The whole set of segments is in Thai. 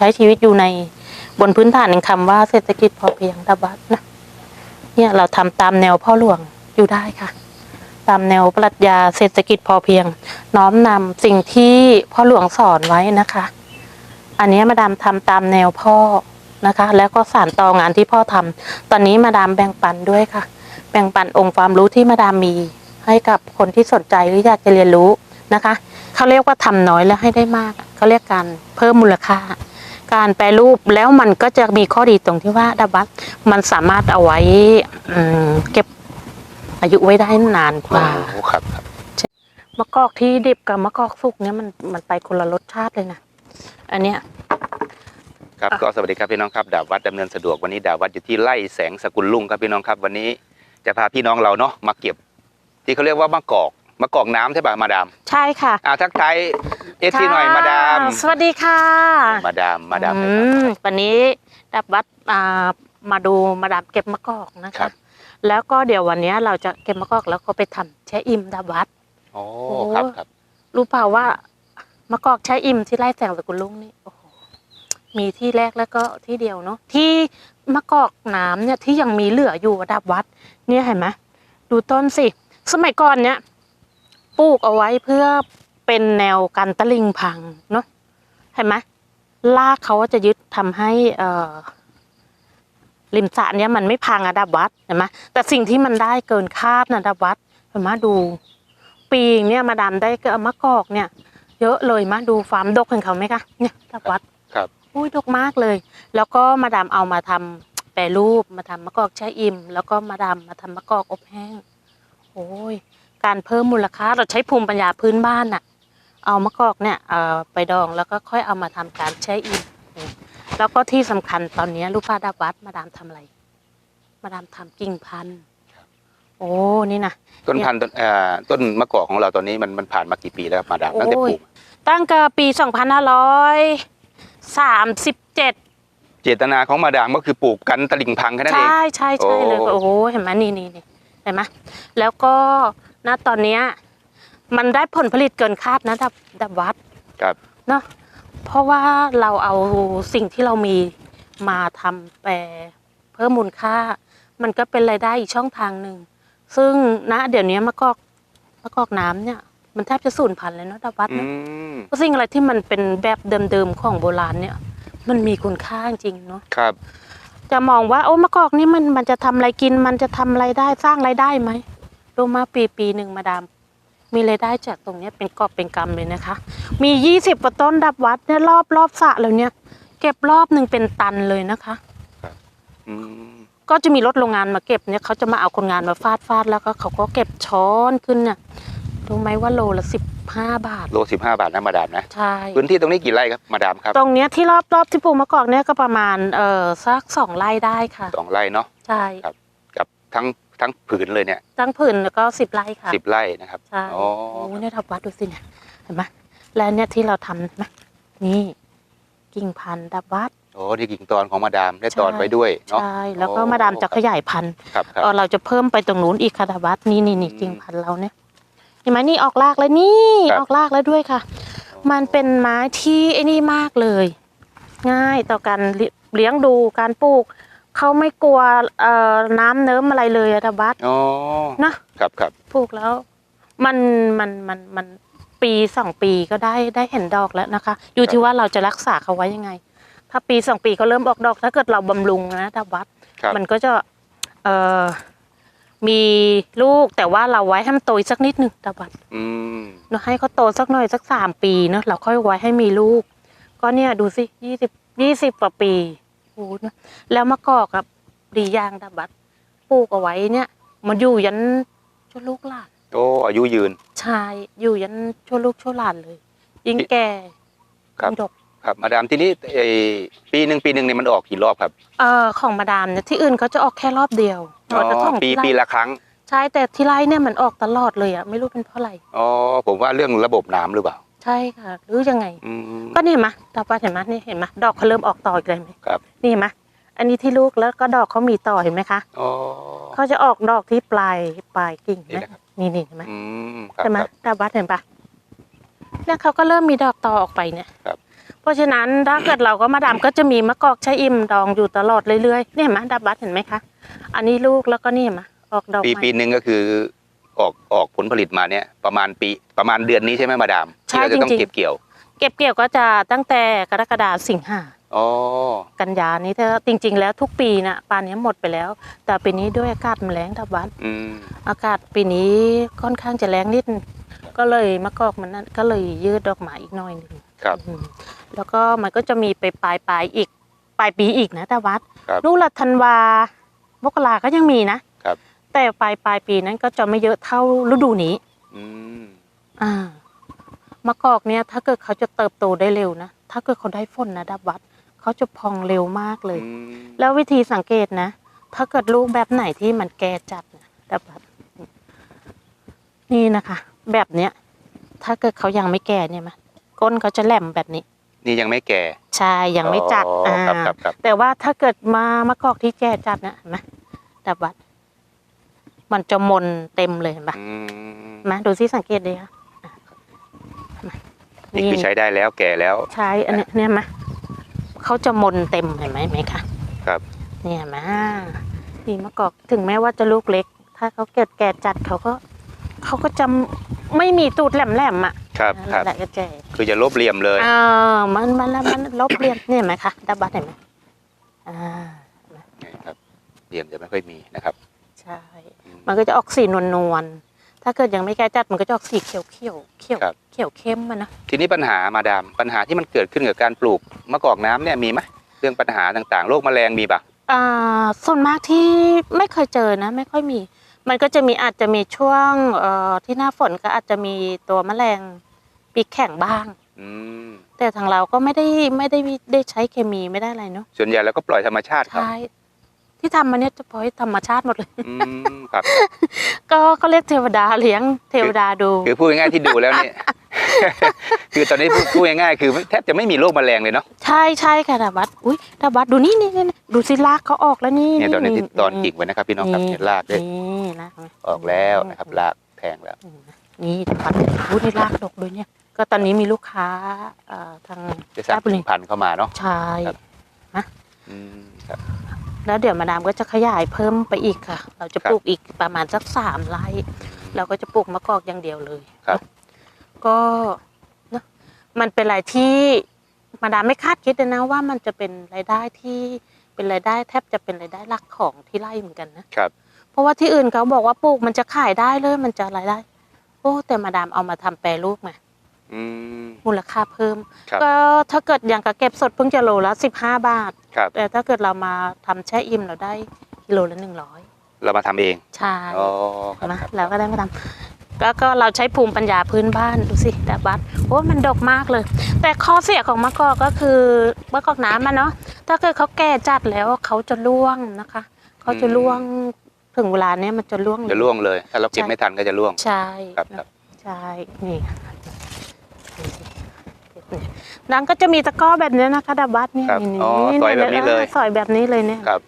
ใช้ชีวิตอยู่ในบนพื้นฐานแห่งคำว่าเศรษฐกิจพอเพียงตะบัดนะเนี่ยเราทำตามแนวพ่อหลวงอยู่ได้ค่ะ ตามแนวปรัชญาเศรษฐกิจพอเพียง น้อมนำสิ่งที่พ่อหลวงสอนไว้นะคะ อันนี้มาดามทำตามแนวพ่อนะคะ แล้วก็สานต่องานที่พ่อทำตอนนี้มาดามแบ่งปันด้วยค่ะ แบ่งปันองค์ความรู้ที่มาดามมี ให้กับคนที่สนใจหรืออยากจะเรียนรู้นะคะ เขาเรียกว่าทำน้อยแล้วให้ได้มาก เขาเรียกการเพิ่มมูลค่า การแปรรูปแล้วมันก็จะมีข้อดีตรงที่ว่าดับบัตมันสามารถเอาไว้อืมเก็บอายุไว้ได้นานกว่าโอ้ครับครับมะกอกที่ดิบกับมะกอกสุกเนี่ยมันมันไปคนละรสชาติเลยนะอันเนี้ยครับอะก็สวัสดีครับพี่น้องครับดาบวัดดำเนินสะดวกวันนี้ดาบวัดอยู่ที่ไร่แสงสกุลลุงครับพี่น้องครับ วันนี้จะพาพี่น้องเราเนาะมาเก็บ ที่เขาเรียกว่ามะกอกมะกอกน้ำใช่ป่ะมาดาม ใช่ค่ะอ่าทักทาย เอฟซีหน่อยมาดามค่ะสวัสดีค่ะ มาดามมาดามอืมวันนี้ดับวัดอ่ามาดูมาดามเก็บมะกอกนะครัคะบแล้วก็เดี๋ยววันนี้เราจะเก็บมะกอกแล้วก็ไปทำแช่อิ่มดับวัดโอ้โอ้ครับครับ รู้เปล่าว่ามะกอกแช่อิ่มที่ไร่แสงสกุลลุงนี่โอ้โหมีที่แรกแล้วก็ที่เดียวเนาะที่มะกอกน้ำเนี่ยที่ยังมีเหลืออยู่ระดับวัด เนี่ยเห็นไหมดูต้นสิ สมัยก่อนเนี่ยปลูกเอาไว้เพื่อ เป็นแนวกันตะลิงพังเนาะเห็นไหมรากเขาจะยึดทำให้เอ่อริมสระเนี่ยมันไม่พังอะดับวัดเห็นไหมแต่สิ่งที่มันได้เกินคาดนะดับวัดเห็นไหมดู ปีเนี่ยมาดามได้ก็มะกอกเนี่ย เยอะเลยมาดูฟาร์มดกของเขาไหมคะเนี่ยดับวัดครับอุ้ยดกมากเลย แล้วก็มาดามเอามาทำแปรรูปมาทำมะกอกแช่อิ่มแล้วก็มาดามมาทำมะกอกอบแห้งโอ้ยการเพิ่มมูลค่าเราใช้ภูมิปัญญาพื้นบ้านน่ะ เอามะกอกเนี่ยเอ่อไปดองแล้วก็ค่อยเอามาทำการแช่อิ่มแล้วก็ที่สำคัญตอนนี้ลูกป้าดับวัดมาดามทำอะไร มาดามทำกิ่งพันธุ์โอ้นี่นะต้นพันธุ์ต้นเอ่อต้นมะกอกของเราตอนนี้มันมันผ่านมากี่ปีแล้วครับมาดามตั้งแต่ปลูกตั้งแต่ปี2537เจตนาของมาดามก็คือปลูกกันตะลิงพังแค่นั้นเองใช่ใช่ใช่เลยโอ้โอ้โหเห็นไหมนี่นี่นี่เห็นไหมแล้วก็ณตอนเนี้ย มันได้ผลผลิตเกินคาดนะดับดับวัดครับเนาะเพราะว่าเราเอาสิ่งที่เรามีมาทำแปรเพิ่มมูลค่า มันก็เป็นรายได้อีกช่องทางหนึ่ง ซึ่งณเดี๋ยวนี้มะกอกมะกอกน้ำเนี่ย มันแทบจะสูญพันธุ์เลยเนาะดับวัดอืเนาะมเพราะสิ่งอะไรที่มันเป็นแบบเดิมๆของโบราณเนี่ย มันมีคุณค่าจริงๆเนาะครับ จะมองว่าโอ้มะกอกนี่มันมันจะทำอะไรกิน มันจะทำอะไรได้สร้างรายได้ไหมรู้มาปีปีหนึ่งมาดาม มีรายได้จากตรงเนี้ยเป็นกอบเป็นกำเลยนะคะ มียี่สิบกว่าต้นดับวัดเนี่ยรอบรอบสระแล้วเนี่ยเก็บรอบหนึ่งเป็นตันเลยนะคะอืมก็จะมีรถโรงงานมาเก็บเนี่ยเขาจะมาเอาคนงานมาฟาดฟาดแล้วก็เขาก็เก็บช้อนขึ้นเนี่ยรู้ไหมว่าโลละสิบห้าบาท โลสิบห้าบาทนะมาดามนะใช่พื้นที่ตรงนี้กี่ไร่ครับมาดามครับ ตรงเนี้ยที่รอบรอบที่ปลูกมะกอกเนี่ยก็ประมาณเออสักสองไร่ได้ค่ะสองไร่เนาะใช่ครับกับทั้ง ทั้งผืนเลยเนี่ยตั้งผืนแล้วก็สิบไร่ค่ะสิบไร่นะครับใช่อ๋อโอ้เนี่ยทับวัดดูสิเนี่ยเห็นไหมแล้วเนี่ยที่เราทำเห็นไหมนี่กิ่งพันธุ์ดับวัดโอ้ที่กิ่งตอนของมาดามได้ตอนไว้ด้วยเนาะใช่แล้วก็โอ้มาดามจะขยายพันธุ์ครับครับเออเราจะเพิ่มไปตรงนู้นอีกค่ะดับวัดนี่นี่นี่อืมกิ่งพันธุ์เราเนี่ยเห็นไหมนี่ออกรากแล้วนี่ครับออกรากแล้วด้วยค่ะ มันเป็นไม้ที่ไอ้นี่มากเลย ง่ายต่อการเลี้ยเลี้ยงดูการปลูก เขาไม่กลัวเอ่อน้ำเนิ้มอะไรเลยอะดับวัดอ๋อนะครับครับปลูกแล้ว มันมันมันมันปีสองปีก็ได้ได้เห็นดอกแล้วนะคะ อยู่ที่ว่าเราจะรักษาเขาไว้ยังไง ถ้าปีสองปีเขาเริ่มออกดอก ถ้าเกิดเราบำรุงนะดับวัดครับมันก็จะเอ่อมีลูกแต่ว่าเราไว้ให้มันโตอีกสักนิดหนึ่งดับวัดอืมเนาะให้เขาโตสักหน่อยสักสามปีเนาะเราค่อยไว้ให้มีลูก ก็เนี่ยดูสิยี่สิบยี่สิบกว่าปี โอ้โหนะแล้วมะกอกกับดียางดับวัดปลูกเอาไว้เนี่ย มันอยู่ยันจนลูกหลานโอ้อายุยืนใช่อยู่ยันชั่วลูกชั่วหลานเลย ยิ่งแก่ครับยิ่งดกครับมาดามทีนี้ไอ้ปีหนึ่งปีหนึ่งเนี่ยมันออกกี่รอบครับเอ่อของมาดามเนี่ยที่อื่นเขาจะออกแค่รอบเดียวอ๋อแต่ของปีที่ไร่ปีละครั้งใช่แต่ที่ไร่เนี่ยมันออกตลอดเลยอะไม่รู้เป็นเพราะอะไรอ๋อผมว่าเรื่องระบบน้ำหรือเปล่า ใช่ค่ะหรือยังไง อืม ก็นี่เห็นไหมดอกปลาเห็นไหมนี่เห็นไหมดอกเขาเริ่มออกต่ออีกเลยไหมครับ นี่เห็นไหมอันนี้ที่ลูกแล้วก็ดอกเขามีต่อเห็นไหมคะอ๋อ เขาจะออกดอกที่ปลายปลายกิ่งนี่นะนะครับ นี่นี่เห็นไหมอืมครับใช่ไหมครับดาวบัสเห็นปะเนี่ยเขาก็เริ่มมีดอกต่อออกไปเนี่ยครับ เพราะฉะนั้นถ้าเกิดเราก็มาดามก็จะมีมะกอกชะอิ่มดองอยู่ตลอดเรื่อยๆเนี่ยเห็นไหมดับบัตเห็นไหมคะอันนี้ลูกแล้วก็นี่เห็นไหมออกดอกปีใหม่ ปีหนึ่งก็คือ ออกออกผลผลิตมาเนี่ยประมาณปีประมาณเดือนนี้ใช่ไหมมาดามใช่ที่เราจะต้องจริงๆ เก็บเกี่ยวเก็บเกี่ยวก็จะตั้งแต่กรกฎาสิงหาอ๋อกันยานี้ถ้าจริง ๆ แล้วทุกปีนะปานนี้หมดไปแล้ว แต่ปีนี้ด้วยอากาศมันแรงดับบัตอืมอากาศปีนี้ค่อนข้างจะแรงนิดนึงก็เลยมะกอกมันนั่นก็เลยยืดดอกไม้อีกหน่อยหนึ่งครับ อืมแล้วก็มันก็จะมีไปปลายปลายๆอีกปลายปีอีกนะแต่วัดครับลูกละธันวามกราก็ยังมีนะครับ แต่ปลายปลายปีนั้นก็จะไม่เยอะเท่าฤดูนี้ อืมอ่ามะกอกเนี่ย ถ้าเกิดเขาจะเติบโตได้เร็วนะ ถ้าเกิดเขาได้ฝนนะดับวัด เขาจะพองเร็วมากเลย อืมแล้ววิธีสังเกตนะ ถ้าเกิดลูกแบบไหนที่มันแก่จัดนะดับวัด นี่นะคะ แบบเนี้ย ถ้าเกิดเขายังไม่แก่เนี่ยมะก้นเขาจะแหลมแบบนี้ นี่ยังไม่แก่ใช่ยังไม่จัดอ๋ออ่า ครับครับครับแต่ว่าถ้าเกิดมามะกอกที่แก่จัดนะเห็นไหมดับวัด มันจะมนเต็มเลยเห็นปะอืมมาดูซิสังเกตดีค่ะอะมานี่คือใช้ได้แล้วแก่แล้ว ใช้อันเนี้ยเนี่ยมะเขาจะมนเต็มเห็นไหมเห็นไหมคะครับ เนี่ยมานี่มะกอกถึงแม้ว่าจะลูกเล็ก ถ้าเขาเกิดแก่จัดเขาก็เขาก็จะไม่มีตูดแหลมๆอะครับคนั่รับ นแหละก็แก่คือจะลบเหลี่ยมเลยเออมันมันแล้วมันลบเรียนเนี่ยเห็นไหมคะดับบัตเห็นไหมอ่า นี่ครับเหลี่ยมจะไม่ค่อยมีนะครับ ใช่อืมมันก็จะออกสีนวลๆถ้าเกิดยังไม่แก่จัดมันก็จะออกสีเขียวเขียวๆเขียวครับเขียวเข้มมันนะทีนี้ปัญหามาดามปัญหาที่มันเกิดขึ้นกับการปลูกมะกอกน้ำเนี่ยมีไหมเรื่องปัญหาต่างๆโรคแมลงมีปะอ่าส่วนมากที่ไม่เคยเจอนะ ไม่ค่อยมี มันก็จะมีอาจจะมีช่วงเอ่อที่หน้าฝนก็อาจจะมีตัวแมลงปีกแข็งบ้างอืมแต่ทางเราก็ไม่ได้ไม่ได้ได้ใช้เคมีไม่ได้อะไรเนาะส่วนใหญ่เราก็ปล่อยธรรมชาติครับใช่ ที่ทำมาเนี่ยจะพอยธรรมชาติหมดเลย อืมครับก็ก็เรียกเทวดาเลี้ยงเทวดาดู คือพูดง่ายๆที่ดูแล้วเนี่ย คือตอนนี้พูดพูดง่ายๆคือแทบจะไม่มีโรคแมลงเลยเนาะใช่ใช่ค่ะดาบัดอุ้ยดาบัดดูนี่นี่นี่ดูสิลากเขาออกแล้วนี่เนี่ยตอนนี้ที่ตอนกิ่งไว้นะครับพี่น้องครับเนี่ยรากด้วยนี่ลากไหมออกแล้วนะครับรากแทงแล้ว นี่ดาบัดอุ้ยนี่ลากดกด้วยเนี่ย ก็ตอนนี้มีลูกค้าเอ่อทางจะสั่งราชบุรีพันธุ์เข้ามาเนาะใช่ ครับอืมครับแล้วเดี๋ยวมาดามก็จะขยายเพิ่มไปอีกค่ะ เราจะครับปลูกอีกประมาณสักสามไร่เราก็จะปลูกมะกอกอย่างเดียวเลยครับ ก็เนอะมันเป็นอะไรที่มาดามไม่คาดคิดเลยนะว่ามันจะเป็นรายได้ที่เป็นรายได้แทบจะเป็นรายได้หลักของที่ไร่เหมือนกันนะครับ เพราะว่าที่อื่นเขาบอกว่าปลูกมันจะขายได้เลย มันจะรายได้ โอ้แต่มาดามเอามาทำแปรรูปไงอืมมูลค่าเพิ่มครับก็ถ้าเกิดอย่างกระเก็บสดเพิ่งจะโลละสิบห้าบาท ครับ แต่ถ้าเกิดเรามาทำแช่อิ่มเราได้กิโลละหนึ่งร้อยเรามาทำเองใช่อ๋อครับมาครับเราก็ได้มาทำก็ก็เราใช้ภูมิปัญญาพื้นบ้านดูสิดาบัดโอ้มันดกมากเลย แต่ข้อเสียของมะกอกก็คือมะกอกน้ำมันเนาะถ้าเกิดเขาแก่จัดแล้วเขาจะร่วงนะคะเขาจะร่วงถึงเวลาเนี้ยมันจะร่วงจะล่วงเลย ถ้าเราเก็บใช่ ไม่ทันก็จะล่วง ใช่ครับครับ ใช่นี่ดั งก็จะมีตะกร้อแบบนี้นะคะดาบัดเนี่ยครับนี่อ๋อซอยแบบนี้เลยซอยแบบนี้เลยเนี่ยครับ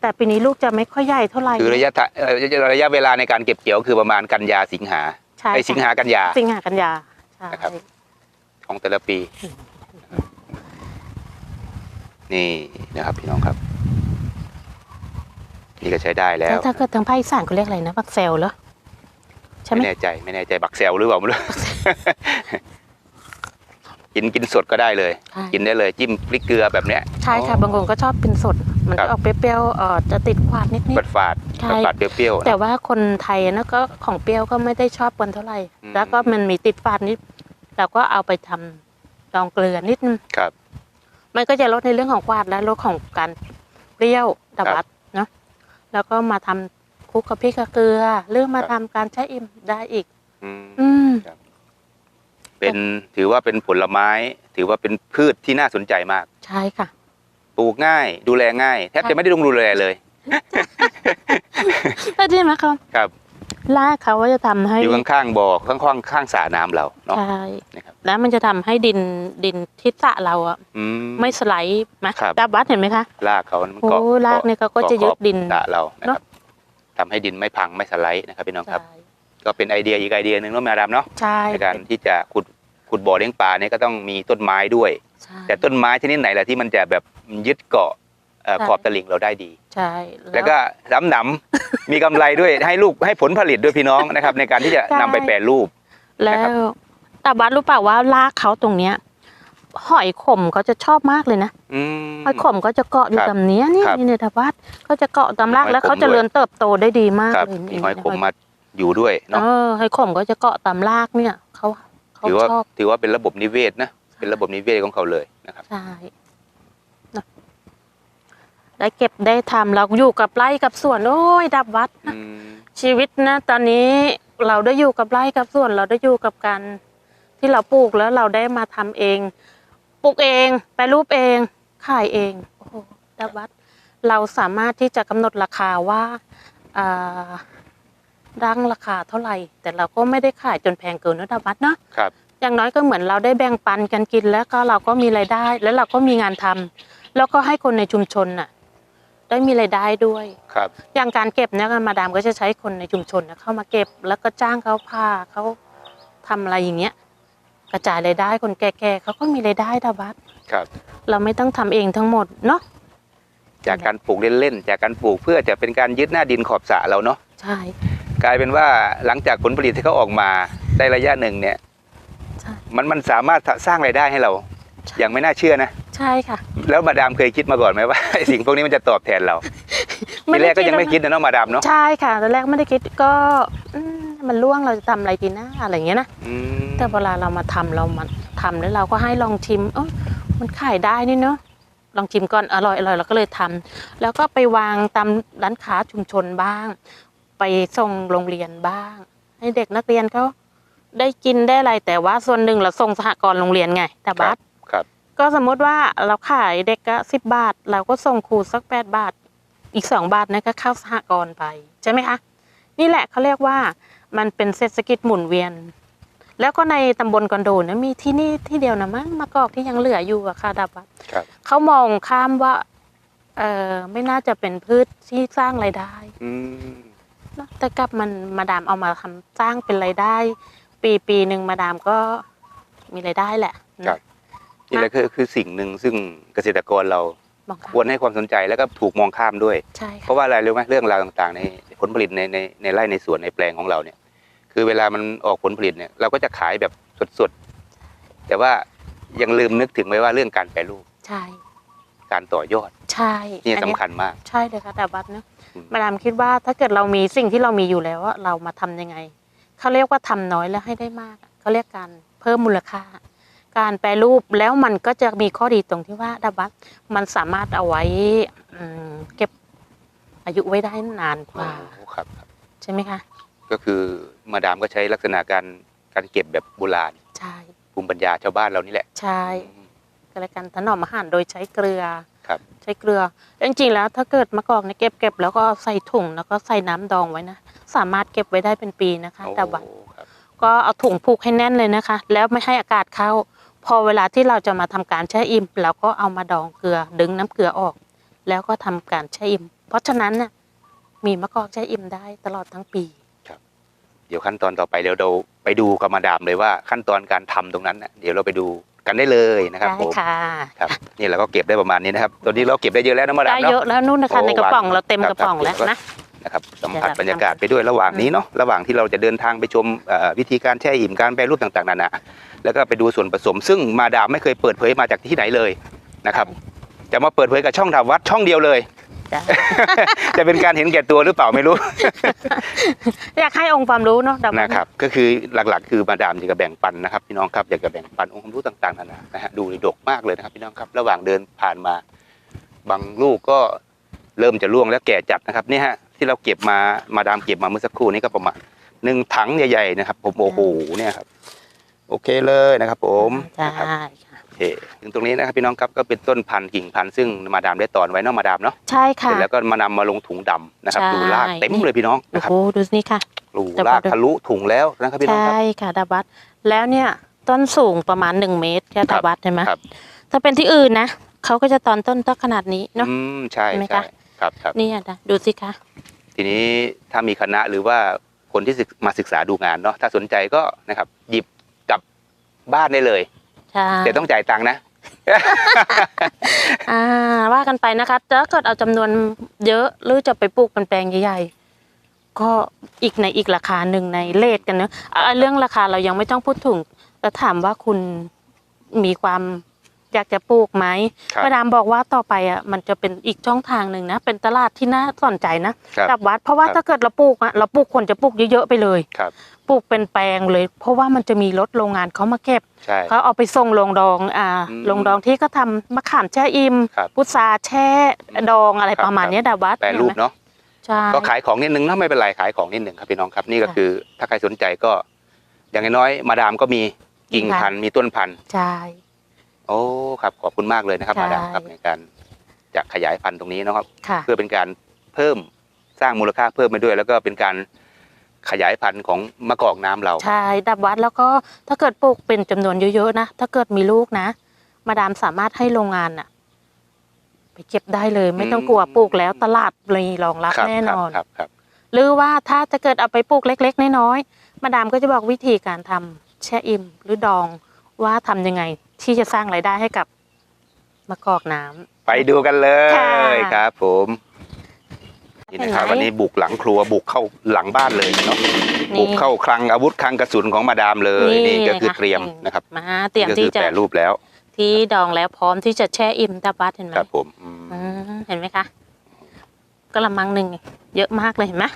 แต่ปีนี้ลูกจะไม่ค่อยใหญ่เท่าไหร่คือระยะทะเอ่อระยะเวลาในการเก็บเกี่ยวคือประมาณกันยาสิงหาใช่ไอสิงค่ะหากันยาสิงหากันยาใช่นะครับของแต่ละปี นี่นะครับพี่น้องครับนี่ก็ใช้ได้แล้แล้ววถ้าเกิดทางภาคอีสานเขาเรียกอะไรนะบักเซลเหรอใช่ไหมไม่แน่ใจไม่แน่ใจบักแซวหรือเปล่าไม่รู้ กินกินสดก็ได้เลย ใช่ กินได้เลยจิ้มพริกเกลือแบบเนี้ย ใช่ค่ะบางคนก็ชอบเป็นสด มันครัจะบ ออกเปรี้ยวๆเอ่อจะติดขวาดนิดฝาดฝาดใช่ฝาดๆเปรี้ยวๆๆแต่นะว่าคนไทยนะก็ของเปรี้ยวก็ไม่ได้ชอบกันเท่าไหร่ อืม แล้วก็มันมีติดฝาดนิดเราก็เอาไปทำดองเกลือนิดนึงครับ มันก็จะลดในเรื่องของขวาดและลดของการเปรี้ยวดับครับบัดเนาะแล้วก็มาทำคลุกกับพริกกับเกลือหรือมาครับ ทำการใช้อิ่มได้อีก อืมอืม เป็นถือว่าเป็นผลไม้ ถือว่าเป็นพืชที่น่าสนใจมาก ใช่ค่ะ ปลูกง่าย ดูแลง่ายแทบใช่จะไม่ได้ลงดูแลเลยแล้วที่ไหมครับครับลากเขาว่าจะทำให้อยู่ข้างๆบ่อข้างๆข้างสระน้ำเราเนาะใช่นะครับแล้วมันจะทำให้ดินดินทิศสระเราอะอืมไม่สไลด์นะครับดับบัดเห็นไหมคะรากเขามันโอ้เกาะรากเนี่ยเขาก็เาจะยึดขอบดินสระเรานะเนคอะรับทำให้ดินไม่พังไม่สไลด์นะครับพี่น้องครับใช่ ก็เป็นไอเดียอีกไอเดียหนึ่งเนาะแม่ดำเนาะใช่ในการที่จะขุดขุดบ่อเลี้ยงปลาเนี่ยก็ต้องมีต้นไม้ด้วยใช่แต่ต้นไม้ชนิดไหนล่ะที่มันจะแบบยึดเกาะเอ่อใช่ขอบตลิ่งเราได้ดี ใช่ แล้วก็ล้ำหนำมีกำไรด้วยให้ลูกให้ผลผลิตด้วยพี่น้องนะครับ ในการที่จะนำไปแปรรูป แล้นะครับวตาบัดรู้เปล่าว่าลากเขาตรงเนี้ยหอยขมเขาจะชอบมากเลยนะอืมหอยขมก็จะเกาะอยู่ครับตำเนี้ยนี่ครับนี่เนี่ยตาบัดเขาจะเกาะตำรากหอยขมแล้วเขาเจริญเติบโตได้ดีมากครับเลยมีหอยขมมา อยู่ด้วยเอเนาะอหอยขมก็จะเกาะตำรากเนี่ยเขาเขาถือว่าชอบถือว่าเป็นระบบนิเวศนะเป็นระบบนิเวศของเขาเลยนะครับใช่นะได้เก็บได้ทำเราอยู่กับไร่กับสวนโอ้ยดับวัดอืมชีวิตนะ ตอนนี้เราได้อยู่กับไร่กับสวน เราได้อยู่กับการที่เราปลูกแล้วเราได้มาทำเองปลูกเองแปรรูปเองขายเองโอ้โหดับวัด เราสามารถที่จะกำหนดราคาว่า อ่าดังราคาเท่าไหร่ แต่เราก็ไม่ได้ขายจนแพงเกินนะดับวัดเนาะครับอย่างน้อยก็เหมือนเราได้แบ่งปันกันกินแล้วก็เราก็มีรายได้ แล้วเราก็มีงานทำแล้วก็ให้คนในชุมชนน่ะ ได้มีรายได้ด้วยครับ อย่างการเก็บเนี่ยมาดามก็จะใช้คนในชุมชนนะเข้ามาเก็บ แล้วก็จ้างเขาพาเขาทำอะไรอย่างเงี้ยกระจายรายได้คนแก่ๆเขาก็มีรายได้ดาบัดครับ เราไม่ต้องทำเองทั้งหมดเนาะจากการปลูกเล่นๆจากการปลูกเพื่อจะเป็นการยึดหน้าดินขอบสระเราเนาะใช่ กลายเป็นว่าหลังจากผลผลิตที่เขาออกมาได้ระยะหนึ่งเนี่ยใช่มันมันสามารถสร้างรายได้ให้เราใช่อย่างไม่น่าเชื่อนะ ใช่ค่ะ แล้วมาดามเคยคิดมาก่อนไหมว่าไอ้สิ่งพวกนี้มันจะตอบแทนเราทีแรกก็ยังไม่คิดนะเนาะมาดามเนาะใช่ค่ะตอนแรกไม่ได้คิดก็อืมมันล่วงเราจะทำอะไรดีนะอะไรอย่างเงี้ยนะอืมแต่เวลาเรามาทำเรามาทำแล้วเราก็ให้ลองชิมเออมันขายได้นี่เนาะลองชิมก่อนอร่อยอร่อยเราก็เลยทำแล้วก็ไปวางตามร้านค้าชุมชนบ้าง ไปส่งโรงเรียนบ้าง ให้เด็กนักเรียนเขาได้กินได้อะไรแต่ว่าส่วนหนึ่งเราส่งสหกรณ์โรงเรียนไง แต่ครับับสครับ ก็สมมติว่าเราขายเด็กก็สิบบาท เราก็ส่งครูสักแปดบาท อีกสองบาทนั่นก็เข้าสหกรณ์ไปใช่ไหมคะนี่แหละเขาเรียกว่ามันเป็นเศรษฐกิจหมุนเวียน แล้วก็ในตำบลกอนโดนะมีที่นี่ที่เดียวนะมั้งมะกอกที่ยังเหลืออยู่อะค่ะดับอะครับเขามองข้ามว่าเออไม่น่าจะเป็นพืชที่สร้างรายได้อืมเนอะ แต่กลับมันมาดามเอามาทำสร้างเป็นรายได้ ปีปีหนึ่งมาดามก็มีรายได้แหละนะครับนี่แหละคือคือสิ่งหนึ่งซึ่งเกษตรกรเรามองข้ามควรให้ความสนใจแล้วก็ถูกมองข้ามด้วยใช่เพค่ะราะว่าอะไรรู้ไหมเรื่องราวต่างๆ ในผลผลิตในในในไร่ในสวนในแปลงของเราเนี่ย คือเวลามันออกผลผลิตเนี่ยเราก็จะขายแบบสดๆ แต่ว่ายังลืมนึกถึงไว้ว่าเรื่องการแปรรูป ใช่ การต่อยอด ใช่ นี่อัสำคัญมาก ใช่เลยค่ะแต่บัตเนอะอื มมาดามคิดว่าถ้าเกิดเรามีสิ่งที่เรามีอยู่แล้วอะเรามาทำยังไงเขาเรียกว่าทำน้อยแล้วให้ได้มากอะเขาเรียกการเพิ่มมูลค่า การแปรรูปแล้วมันก็จะมีข้อดีตรงที่ว่าดับบัตมันสามารถเอาไว้อืมเก็บอายุไว้ได้นานกโอ้ว่าครับครับใช่ไหมคะ ก็คือมาดามก็ใช้ลักษณะการการเก็บแบบโบราณใช่ภูมิปัญญาชาวบ้านเรานี่แหละ ใช่อืมก็เลยการถนอมอาหารโดยใช้เกลือ ครับใช้เกลือแล้วจริงๆแล้วถ้าเกิดมะกอกเนี่ยเก็บเก็บแล้วก็ใส่ถุงแล้วก็ใส่น้ำดองไว้นะสามารถเก็บไว้ได้เป็นปีนะคะโอ้แต่วันครับก็เอาถุงผูกให้แน่นเลยนะคะ แล้วไม่ให้อากาศเข้า พอเวลาที่เราจะมาทำการแช่อิ่มเราก็เอามาดองเกลือ ดึงน้ำเกลือออก แล้วก็ทำการแช่อิ่ม เพราะฉะนั้นเนี่ยมีมะกอกแช่อิ่มได้ตลอดทั้งปีเดี๋ยวขั้นตอนต่อไปเดี๋ยวเราไปดูกับมาดามเลยว่าขั้นตอนการทำตรงนั้นน่ะเดี๋ยวเราไปดู กันได้เลยนะครับได้ผมค่ะครับนี่เราก็เก็บได้ประมาณนี้นะครับตอนนี้เราเก็บได้เยอะแล้วนะมาดาได้มเยเนาะอะแล้วนู่นนะคะโอ้ในกระป๋องวางเราเต็มครับกระป๋องครับแล้วเดี๋ยวก็นะนะครับสัมผัสเดี๋ยวบรรยากาศไปด้วยระหว่างนี้เนาะระหว่างที่เราจะเดินทางไปชมเอ่อวิธีการแช่อิ่มการแปรรูปต่างๆนานาแล้วก็ไปดูส่วนผสม ซึ่งมาดามไม่เคยเปิดเผยมาจากที่ไหนเลยนะครับ จะมาเปิดเผยกับช่องทำวัดช่องเดียวเลย จ้ะ จะเป็นการเห็นแก่ตัวหรือเปล่าไม่รู้ อยากให้องค์ความรู้เนาะดาวนะครับ ก็คือหลักๆ คือมาดามอยากจะแบ่งปันนะครับพี่น้องครับอยากจะแบ่งปันองค์ความรู้ต่างๆนานานะฮะดูดกมากเลยนะครับพี่น้องครับ ระหว่างเดินผ่านมา บางลูกก็เริ่มจะร่วงแล้วแก่จัดนะครับนี่ฮะที่เราเก็บมามาดามเก็บมาเมื่อสักครู่นี้ก็ประมาณหนึ่งถังใหญ่ๆนะครับ ผมโอ้โหเนี่ยครับ โอเคเลยนะครับ ผมใช่นะครับค่ะโอ เคถึงตรงนี้นะครับพี่น้องครับก็เป็นต้นพันธุ์กิ่งพันธุ์ซึ่งมาดามได้ตอนไว้เนอกมาดามเนาะใช่เสค่ะร็จแล้วก็มานำมาลงถุงดำนะครับใช่ดูรากเต็มเลยพี่น้องโอ้นะครับโหดูสินี่ค่ะดูแต่รากพอดูทะลุถุงแล้วนะครับพี่น้องครับใช่ค่ะดาบัตแล้วเนี่ยต้นสูงประมาณหนึ่งเมตรแค่ครัดาบบัตใช่ไหมครับถ้าเป็นที่อื่นนะเขาก็จะตอนต้นต้นขนาดนี้เนาะอืมใช่เห็นไหมใช่คะครับครับนี่อะนะดูสิคะทีนี้ถ้ามีคณะหรือว่าคนที่ศึกมาศึกษาดูงานเนาะถ้าสนใจก็นะครับหยิบจับบ้านได้เลยใช่ แต่ต้องจ่ายตังค์นะอ่าว่ากันไปนะคะถ้าเกิดเอาจำนวนเยอะหรือจะไปปลูกเป็นแปลงใหญ่ๆก็อีกในอีกราคาหนึ่งในเลทกันเนอะอะเรื่องราคาเรายังไม่ต้องพูดถึงแต่ถามว่าคุณมีความอยากจะปลูกไหมครับมาดามบอกว่าต่อไปอะมันจะเป็นอีกช่องทางหนึ่งนะ เป็นตลาดที่น่าสนใจนะครับกับวัด เพราะว่าครับถ้าเกิดเราปลูกอะเราปลูกควรจะปลูกเยอะๆไปเลยครับ ปลูกเป็นแปลงเลย เพราะว่ามันจะมีรถโรงงานเขามาเก็บใช่ เขาเอาไปส่งโรงดองอ่าอืมโรงดองที่ก็ทำมะขามแช่อิ่มครับพุทราแช่ดองอะไรครับประมาณครับ เนี้ยดาวัดแปรรูปเนาะ ใช่ ก็ขายของนิดนึงนะไม่เป็นไรขายของนิดนึงครับพี่น้องครับนี่ก็ค่ะคือถ้าใครสนใจก็ อย่างน้อยๆมาดามก็มีกิ่งค่ะพันธุ์มีต้นพันธุ์ใช่ โอ้ครับขอบคุณมากเลยนะครับ ใช่ มาดามครับในการจะขยายพันธุ์ตรงนี้นะครับ ค่ะ เพื่อเป็นการเพิ่มสร้างมูลค่าเพิ่มไปด้วย แล้วก็เป็นการ ขยายพันธุ์ของมะกอกน้ำเรา ใช่ดับวัดแล้วก็ถ้าเกิดปลูกเป็นจำนวนเยอะๆนะ ถ้าเกิดมีลูกนะ มาดามสามารถให้โรงงานน่ะไปเก็บได้เลยไม่ต้องกลัวปลูกแล้วตลาดเลยรองรับครับแน่นอนครับครับหรือว่าถ้าจะเกิดเอาไปปลูกเล็ก ๆ น้อยๆมาดามก็จะบอกวิธีการทำแช่อิ่มหรือดองว่าทำยังไงที่จะสร้างรายได้ให้กับมะกอกน้ำไปดูกันเลยค่ะครับผม นี่นะครับเห็นไหมวันนี้บุกหลังครัวบุกเข้าหลังบ้านเลยเนาะบุกเข้าคลังอาวุธคลังกระสุนของมาดามเลยนี่ก็คือนะะเตรียมนะครับมาเตรียมนี่ก็ที่คือจะแปรรูปแล้ว ที่ดองแล้วพร้อมที่จะแช่อิ่มดับวัดเห็นไหมครับผมอืมอืมเห็นไหมคะกระมังหนึ่งเยอะมากเลยเห็นไหม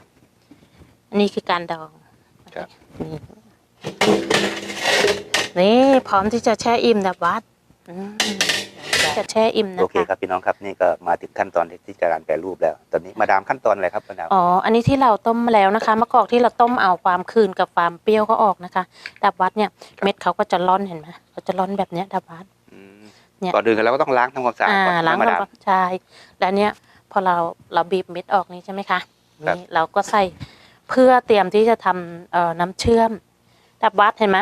อันนี้คือการดองครับนี่นี่พร้อมที่จะแช่อิ่มดับวัดอื มจะแช่อิ่มนะโอเคคะครับพี่น้องครับนี่ก็มาถึงขั้นตอนที่จะการแปรรูปแล้ว ตอนนี้มาดามขั้นตอนอะไรครับมาดามอ๋ออันนี้ที่เราต้มมาแล้วนะคะมะกอกที่เราต้มเอาความคืนกับความเปรี้ยวเขาออกนะคะดับวัดเนี่ยเม็ดเขาก็จะร่อนเห็นไหมเขาจะร่อนแบบเนี้ยดับวัดมเนี่ยก่อนอื่นเราก็ต้องล้างทำความสะอาดอ่าก่อนล้างนะมาดามทำความใช่แล้วเนี้ยพอเราเราบีบเม็ดออกนี้ใช่ไหมคะครับนี่เราก็ใส่เพื่อเตรียมที่จะทำเอ่อน้ำเชื่อมดับวัดเห็นไหม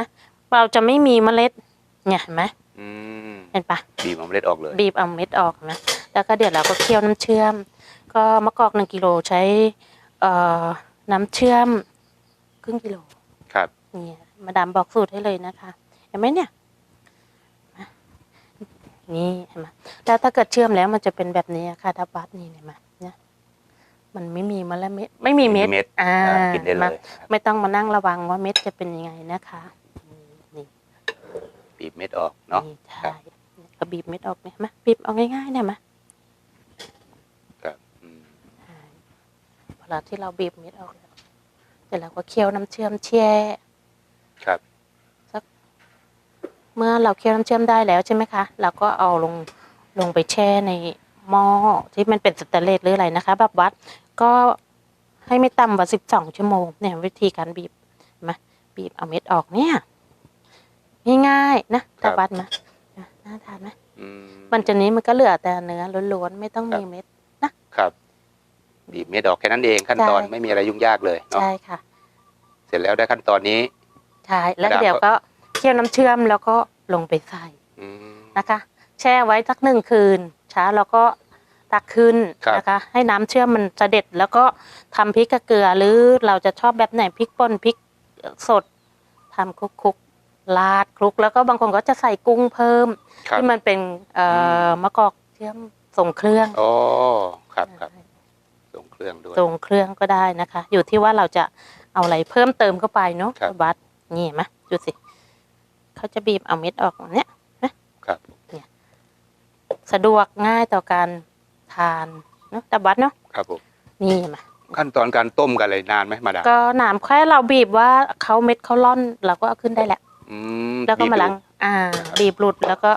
เราจะไม่มีเมล็ดเนี่ยเห็นไหมอืม เห็นปะบีบเอาเมล็ดออกเลย บีบเอาเม็ดออกนะแล้วก็เดี๋ยวเราก็เคี่ยวน้ำเชื่อม ก็มะกอกหนึ่งกิโลใช้เอ่อน้ำเชื่อมครึ่งกิโลครับเนี่ยมาดามบอกสูตรให้เลยนะคะเห็นไหมเนี่ยนี่เห็นไหมแล้วถ้าเกิดเชื่อมแล้วมันจะเป็นแบบนี้ค่ะดับบัตนี่เห็นไหมเนี่ยมันไม่มีเมล็ดเม็ดไม่มีเม็ดเม็ดอ่าอ่ากินได้เลมายไม่ต้องมานั่งระวังว่าเม็ดจะเป็นยังไงนะคะนี่ บีบเม็ดออกเนาะนี่ใช่ก็บีบเม็ดออกเนี่ยเห็นไหมบีบเอาง่ายๆเนี่ยไหมครับอืมพอเราที่เราบีบเม็ดออกแล้วเดี๋ยวเราก็เคี่ยวน้ำเชื่อมแช่ครับเมื่อเราเคี่ยวน้ำเชื่อมได้แล้วใช่ไหมคะเราก็เอาลงลงไปแช่ในหม้อที่มันเป็นสแตนเลสหรืออะไรนะคะ แบบวัดก็ให้ไม่ต่ำกว่าสิบสองชั่วโมงเนี่ยวิธีการบีบเห็นไหมาบีบเอาเม็ดออกเนี่ย ง่ายๆนะแต่วัดมาน่าทานไหมอืมมันจะนี้มันก็เหลือแต่เนื้อล้วนๆไม่ต้องมีเม็ด ครับบีบเม็ดออกแค่นั้นเองขั้นตอนใช่ ไม่มีอะไรยุ่งยากเลยเนาะใช่ค่ะเสร็จแล้วได้ขั้นตอนนี้ ใช่แล้วกระดาษเดี๋ยวก็เคี่ยวน้ำเชื่อมแล้วก็ลงไปใส่อืม นะคะ แช่ไว้สักหนึ่งคืนเช้าเราก็ตักขึ้นครับ นะคะ ให้น้ำเชื่อมมันจะเด็ดแล้วก็ทำพริกกับเกลือหรือเราจะชอบแบบไหนพริกป่นพริกสดทำคลุกๆ ลาดคลุกแล้วก็บางคนก็จะใส่กุ้งเพิ่ม ครับที่มันเป็นเอ่ออมะกอกเชื่อมส่งเครื่องอ๋อครับครับส่งเครื่องด้วย ส่งเครื่องก็ได้นะคะ อยู่ที่ว่าเราจะเอาอะไรเพิ่มเติมเข้าไปเนาะครับ บัสนี่เห็นไหมดูสิเขาจะบีบเอาเม็ดออกเนี้ย ครับสะดวกง่ายต่อการทานเนาะแต่บัสเนาะครับผมนี่เห็นไหมขั้นตอนการต้มกันอะไรนานไหมมาดามก็หนามแค่เราบีบว่าเขาเม็ดเขาล่อนเราก็เอาขึ้นได้แหละอืม แล้วก็มาล้างบีบอ่า บีบหลุดแล้วก็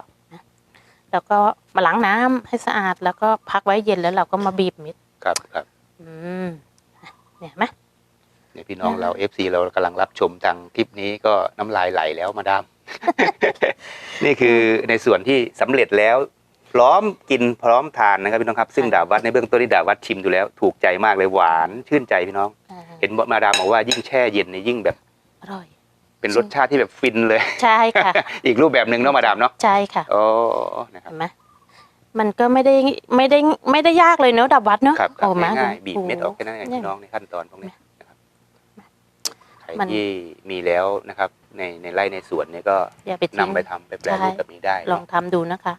แล้วก็มาล้างน้ำให้สะอาด แล้วก็พักไว้เย็นแล้วเราก็มาบีบเม็ดครับครับ อืมเนี่ยเห็นไหมเนี่ยพี่น้องเราเอฟซีเรากำลังรับชมทางคลิปนี้ก็น้ำลายไหลแล้วมาดาม นี่คือในส่วนที่สำเร็จแล้ว พร้อมกินพร้อมทานนะครับพี่น้องครับ ซึ่งดาบวัดในเบื้องต้นที่ดาบวัดชิมดูแล้ว ถูกใจมากเลยหวานชื่นใจพี่น้องอ่าเห็นมาดามบอกว่ายิ่งแช่เย็นเนี่ยยิ่งแบบอร่อย เป็นรสชาติที่แบบฟินเลย ใช่ค่ะ อีกรูปแบบหนึ่งเนาะมาดามเนาะใช่ค่ะโอ้นะครับเห็นไหมมันก็ไม่ได้ไม่ได้ไม่ได้ยากเลยเนอะดับวัดเนอะครับครับโอ้มาง่ายๆบีบเม็ดออกแค่นั้นเองเนี่ยพี่น้องในขั้นตอนพวกนี้นะครับใครมันที่มีแล้วนะครับ ในในไร่ในสวนเนี่ยก็อย่าไปนำทิ้งไปทำไปแปรรูปใช่แบบนี้ได้ ลองเนาะทำดูนะคะ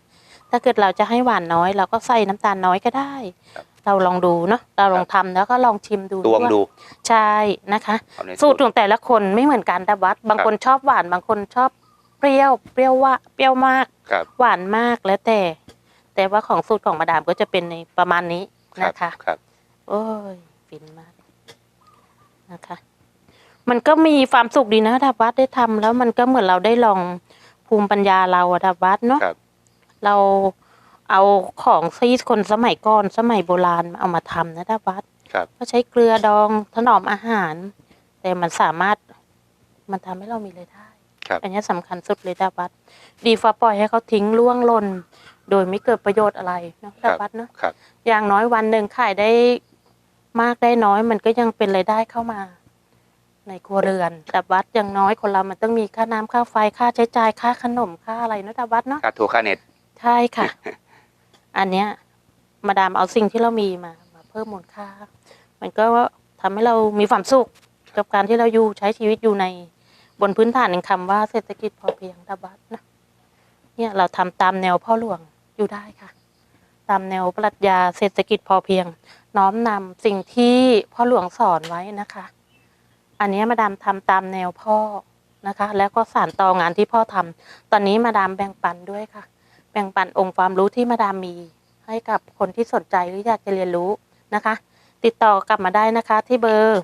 ถ้าเกิดเราจะให้หวานน้อย เราก็ใส่น้ำตาลน้อยก็ได้ครับ เราลองดูเนาะเราลองทำแล้วก็ลองชิมดูตวงว่าดูใช่นะคะ เอาในสูตรของแต่ละคนไม่เหมือนกันแต่วัด บางคนชอบหวานบางคนชอบเปรี้ยวเปรี้ยวว่าเปรี้ยวมาก ครับหวานมากแล้วแต่ แต่ว่าของสูตรของมาดามก็จะเป็นในประมาณนี้ครับนะคะ ครับ โอ้ยฟินมากนะคะ มันก็มีความสุขดีนะดับวัดได้ทำแล้วมันก็เหมือนเราได้ลองภูมิปัญญาเราอะดับวัดเนาะครับ เรา เอาของที่คนสมัยก่อนสมัยโบราณเอามาทำนะดับวัดครับก็ใช้เกลือดองถนอมอาหาร แต่มันสามารถมันทำให้เรามีรายได้ครับอันนี้สำคัญสุดเลยดับวัด ดีฟ้าปล่อยให้เขาทิ้งล่วงหล่นโดยไม่เกิดประโยชน์อะไรเนาะดับวัดเนาะครับอย่างน้อยวันหนึ่งขายได้มากได้น้อยมันก็ยังเป็นรายได้เข้ามา ในครัวเรือนแต่วัดอย่างน้อยคนเรามันต้องมีค่าน้ำค่าไฟค่าใช้จ่ายค่าขนมค่าอะไรเนอะแต่วัดเนาะค่าโทรค่าเน็ตใช่ค่ะ อันเนี้ยมาดามเอาสิ่งที่เรามีมามาเพิ่มมูลค่า มันก็ทำให้เรามีความสุขกับการที่เราอยู่ใช้ชีวิตอยู่ในบนพื้นฐานแห่งคำว่าเศรษฐกิจพอเพียงตาบัดนะเนี่ยเราทำตามแนวพ่อหลวงอยู่ได้ค่ะ ตามแนวปรัชญาเศรษฐกิจพอเพียง น้อมนำสิ่งที่พ่อหลวงสอนไว้นะคะ อันเนี้ยมาดามทำตามแนวพ่อนะคะ แล้วก็สานต่องานที่พ่อทำตอนนี้มาดามแบ่งปันด้วยค่ะ แบ่งปันองค์ความรู้ที่มาดามมี ให้กับคนที่สนใจหรืออยากจะเรียนรู้นะคะ ติดต่อกลับมาได้นะคะที่เบอร์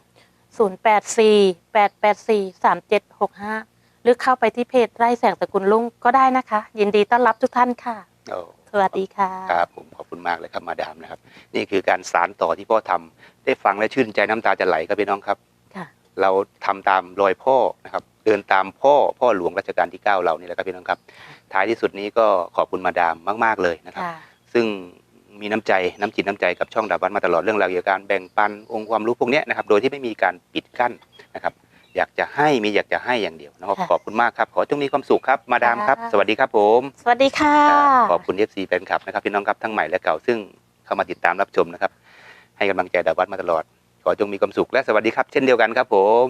0848843765 หรือเข้าไปที่เพจไร่แสงตระกุลลุงก็ได้นะคะ ยินดีต้อนรับทุกท่านค่ะโอ้สวัสดีค่ะครับผมขอบคุณมากเลยครับมาดามนะครับ นี่คือการสารต่อที่พ่อทำได้ฟังและชื่นใจน้ำตาจะไหลครับพี่น้องครับค่ะ เราทำตามรอยพ่อนะครับเดินตามพ่อพ่อหลวงรัชกาลที่ 9 เรานี่แหละครับพี่น้องครับ ท้ายที่สุดนี้ก็ขอบคุณมาดามมาก ๆเลยนะครับค่ะซึ่งมีน้ำใจน้ำจิตน้ำใจกับช่องดาวันมาตลอดเรื่องราวเกี่ยวกับการแบ่งปันองค์ความรู้พวกเนี้ยนะครับโดยที่ไม่มีการปิดกั้นนะครับ อยากจะให้มีอยากจะให้อย่างเดียวนะครับค่ะขอบคุณมากครับ ขอจงมีความสุขครับมาดามครับค่ะสวัสดีครับผม สวัสดีค่ะ ขอบคุณ FC แฟนคลับนะครับพี่น้องครับทั้งใหม่และเก่าซึ่งเข้ามาติดตามรับชมนะครับ ให้กำลังใจดาวัดมาตลอด ขอจงมีความสุขและสวัสดีครับ เช่นเดียวกันครับผม